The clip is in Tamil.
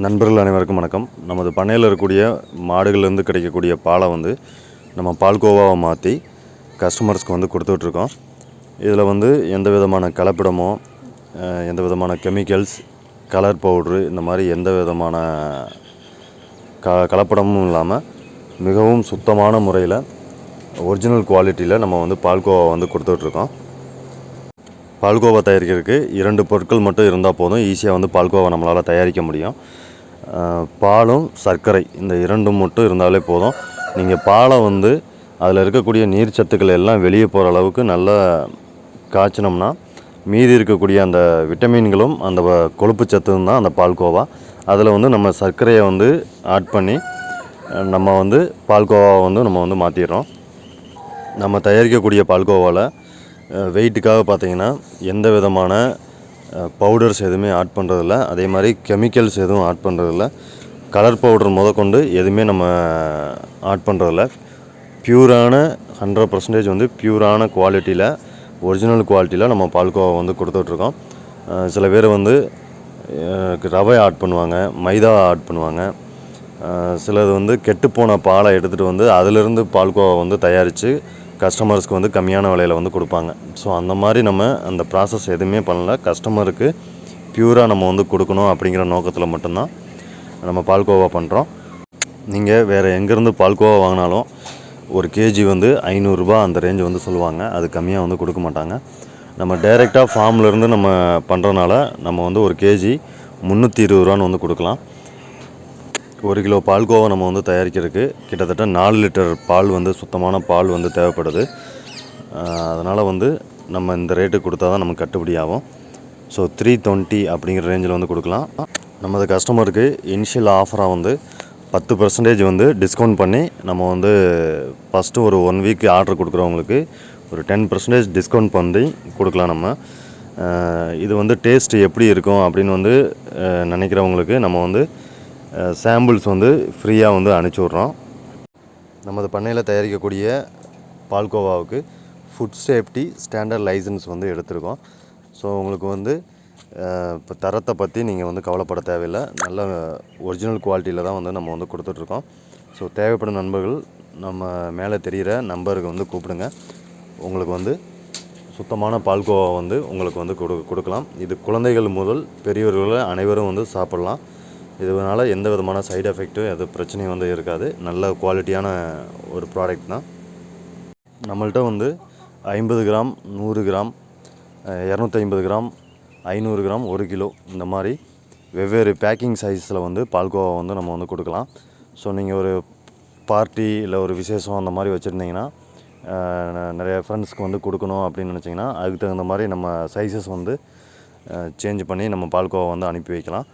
நண்பர்கள் அனைவருக்கும் வணக்கம். நமது பண்ணையில் இருக்கக்கூடிய மாடுகள்லேருந்து கிடைக்கக்கூடிய பாலை வந்து நம்ம பால்கோவாவை மாற்றி கஸ்டமர்ஸ்க்கு வந்து கொடுத்துட்ருக்கோம். இதில் வந்து எந்த விதமான கலப்படமோ எந்த விதமான கெமிக்கல்ஸ் கலர் பவுட்ரு இந்த மாதிரி எந்த விதமான க கலப்படமும் இல்லாமல் மிகவும் சுத்தமான முறையில் ஒரிஜினல் குவாலிட்டியில் நம்ம வந்து பால்கோவா வந்து கொடுத்துட்ருக்கோம். பால்கோவா தயாரிக்கிறதுக்கு இரண்டு பொருட்கள் மட்டும் இருந்தால் போதும். ஈஸியாக வந்து பால்கோவா நம்மளால் தயாரிக்க முடியும். பாலும் சர்க்கரை இந்த இரண்டும் மட்டும் இருந்தாலே போதும். நீங்கள் பாலை வந்து அதில் இருக்கக்கூடிய நீர் சத்துக்கள் எல்லாம் வெளியே போகிற அளவுக்கு நல்லா காய்ச்சினோம்னா மீதி இருக்கக்கூடிய அந்த விட்டமின்களும் அந்த வ- கொழுப்பு சத்தும் தான் அந்த பால்கோவா. அதில் வந்து நம்ம சர்க்கரையை வந்து ஆட் பண்ணி நம்ம வந்து பால்கோவாவை வந்து நம்ம வந்து மாற்றிடுறோம் நம்ம தயாரிக்கக்கூடிய பால்கோவாவில் வெயிட்டுக்காக பார்த்தீங்கன்னா எந்த விதமான பவுடர்ஸ் எதுவுமே ஆட் பண்ணுறதில்ல அதே மாதிரி கெமிக்கல்ஸ் எதுவும் ஆட் பண்ணுறதில்ல கலர் பவுடர் முதற்கொண்டு எதுவுமே நம்ம ஆட் பண்ணுறதில்ல பியூரான ஹண்ட்ரட் பர்சன்டேஜ் வந்து பியூரான குவாலிட்டியில் ஒரிஜினல் குவாலிட்டியில் நம்ம பால்கோவா வந்து கொடுத்துட்ருக்கோம். சில பேர் வந்து ரவை ஆட் பண்ணுவாங்க மைதா ஆட் பண்ணுவாங்க. சிலது வந்து கெட்டுப்போன பாலை எடுத்துகிட்டு வந்து அதிலிருந்து பால்கோவா வந்து தயாரித்து கஸ்டமர்ஸ்க்கு வந்து கம்மியான விலையில் வந்து கொடுப்பாங்க. ஸோ அந்த மாதிரி நம்ம அந்த ப்ராசஸ் எதுவுமே பண்ணல. கஸ்டமருக்கு பியூராக நம்ம வந்து கொடுக்கணும் அப்படிங்கிற நோக்கத்தில் மட்டும்தான் நம்ம பால்கோவா பண்ணுறோம் நீங்கள் வேறு எங்கேருந்து பால்கோவா வாங்கினாலும் ஒரு கேஜி வந்து ஐநூறுரூபா அந்த ரேஞ்ச் வந்து சொல்லுவாங்க. அது கம்மியாக வந்து கொடுக்க மாட்டாங்க. நம்ம டைரெக்டாக ஃபார்ம்லேருந்து நம்ம பண்ணுறனால நம்ம வந்து ஒரு கேஜி முந்நூற்றி இருபது ரூபான்னு வந்து கொடுக்கலாம். ஒரு கிலோ பால்கோவா நம்ம வந்து தயாரிக்கிறதுக்கு கிட்டத்தட்ட நாலு லிட்டர் பால் வந்து சுத்தமான பால் வந்து தேவைப்படுது. அதனால் வந்து நம்ம இந்த ரேட்டு கொடுத்தா தான் நமக்கு கட்டுப்படி ஆகும். ஸோ த்ரீ டுவெண்ட்டி அப்படிங்கிற ரேஞ்சில் வந்து கொடுக்கலாம். நமது கஸ்டமருக்கு இனிஷியல் ஆஃபராக வந்து பத்து பர்சன்டேஜ் வந்து டிஸ்கவுண்ட் பண்ணி நம்ம வந்து ஃபஸ்ட்டு ஒரு ஒன் வீக் ஆர்டர் கொடுக்குறவங்களுக்கு ஒரு டென் பர்சன்டேஜ் டிஸ்கவுண்ட் பண்ணி கொடுக்கலாம் நம்ம. இது வந்து டேஸ்ட் எப்படி இருக்கும் அப்படின்னு வந்து நினைக்கிறவங்களுக்கு நம்ம வந்து சாம்பிள்ஸ் வந்து ஃப்ரீயாக வந்து அனுப்பிச்சி விட்றோம். நமது பண்ணையில் தயாரிக்கக்கூடிய பால்கோவாவுக்கு ஃபுட் சேஃப்டி ஸ்டாண்டர்ட் லைசன்ஸ் வந்து எடுத்திருக்கோம். ஸோ உங்களுக்கு வந்து இப்போ தரத்தை பற்றி நீங்கள் வந்து கவலைப்பட தேவையில்லை. நல்ல ஒரிஜினல் குவாலிட்டியில் தான் வந்து நம்ம வந்து கொடுத்துட்ருக்கோம். ஸோ தேவைப்படும் நண்பர்கள் நம்ம மேலே தெரிகிற நம்பருக்கு வந்து கூப்பிடுங்க. உங்களுக்கு வந்து சுத்தமான பால்கோவா வந்து உங்களுக்கு வந்து கொடு கொடுக்கலாம். இது குழந்தைகள் முதல் பெரியவர்கள் அனைவரும் வந்து சாப்பிட்லாம். இதனால் எந்த விதமான சைடு எஃபெக்ட்டும் எது பிரச்சனையும் வந்து இருக்காது. நல்ல குவாலிட்டியான ஒரு ப்ராடக்ட் தான். நம்மள்கிட்ட வந்து ஐம்பது கிராம் நூறு கிராம் இரநூத்தி ஐம்பது கிராம் ஐநூறு கிராம் ஒரு கிலோ இந்த மாதிரி வெவ்வேறு பேக்கிங் சைஸில் வந்து பால்கோவா வந்து நம்ம வந்து கொடுக்கலாம். ஸோ நீங்கள் ஒரு பார்ட்டி இல்லை ஒரு விசேஷம் அந்த மாதிரி வச்சுருந்தீங்கன்னா நிறைய ஃப்ரெண்ட்ஸ்க்கு வந்து கொடுக்கணும் அப்படின்னு நினச்சிங்கன்னா அதுக்கு தகுந்த மாதிரி நம்ம சைஸஸ் வந்து சேஞ்ச் பண்ணி நம்ம பால்கோவா வந்து அனுப்பி வைக்கலாம்.